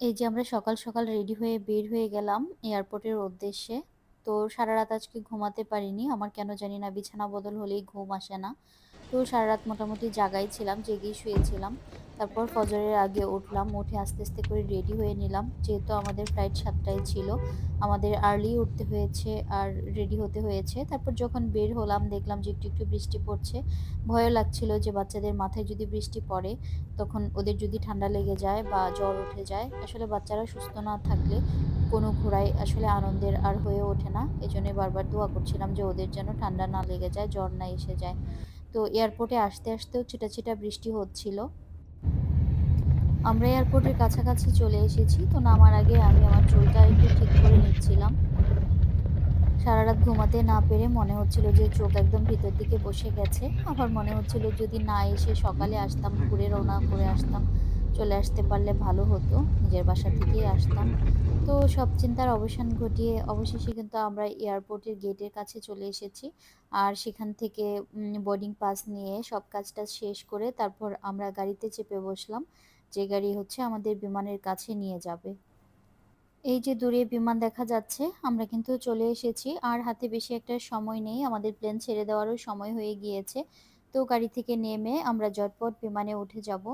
এই যে আমরা সকাল, সকাল রেডি হয়ে বের হয়ে গেলাম এয়ারপোর্টের উদ্দেশ্যে। তো সারা রাত আজকে ঘুমাতে পারিনি। আমার কেন জানি না বিছানা বদল হলেই ঘুম আসে না। তো সারারাত মোটামুটি জাগাই ছিলাম, জেগেই শুয়েছিলাম। তারপর ফজরের আগে উঠলাম, উঠে আস্তে, আস্তে করে রেডি হয়ে নিলাম। যেহেতু আমাদের ফ্লাইট ৭ টায় ছিল, আমাদের আর্লি উঠতে হয়েছে আর রেডি হতে হয়েছে। তারপর যখন বের হলাম দেখলাম যে একটু, একটু বৃষ্টি পড়ছে। ভয়ও লাগছিল যে বাচ্চাদের মাথায় যদি বৃষ্টি পড়ে, তখন ওদের যদি ঠান্ডা লেগে যায় বা জ্বর উঠে যায়। আসলে বাচ্চারা সুস্থ না থাকলে কোনো ঘোরাই আসলে আনন্দের আর হয়ে ওঠে না। এজন্যই বারবার দোয়া করছিলাম যে ওদের যেন ঠান্ডা না লেগে যায়, জ্বর না এসে যায়। তো এয়ারপোর্টে আসতে, আসতেও ছিটা, ছিটা বৃষ্টি হচ্ছিল। আমরা এয়ারপোর্টের কাছাকাছি চলে এসেছি। তো নামার আগে আমি আমার চুলটা একটু ঠিক করে নিচ্ছিলাম। সারা রাত ঘুমাতে না পেরে মনে হচ্ছিল যে চোখ একদম ভিতর দিকে বসে গেছে। আবার মনে হচ্ছিল যদি না এসে সকালে আসতাম, ঘুরে রওনা করে আসতাম, চলে আসতে পারলে ভালো হতো। নিজের বাসা থেকেই আসতাম। তো সব চিন্তার অবসান ঘটিয়ে অবশেষে কিন্তু আমরা এয়ারপোর্টের গেটের কাছে চলে এসেছি। আর সেখান থেকে বোর্ডিং পাস নিয়ে সব কাজ-টাজ শেষ করে তারপর আমরা গাড়িতে চেপে বসলাম। যে গাড়ি হচ্ছে আমাদের বিমানের কাছে নিয়ে যাবে। এই যে দূরে বিমান দেখা যাচ্ছে, আমরা কিন্তু চলে এসেছি। আর হাতে বেশি একটা সময় নেই। আমাদের প্লেন ছেড়ে দেওয়ারও সময় হয়ে গিয়েছে। তো গাড়ি থেকে নেমে আমরা জটপট বিমানে উঠে যাব।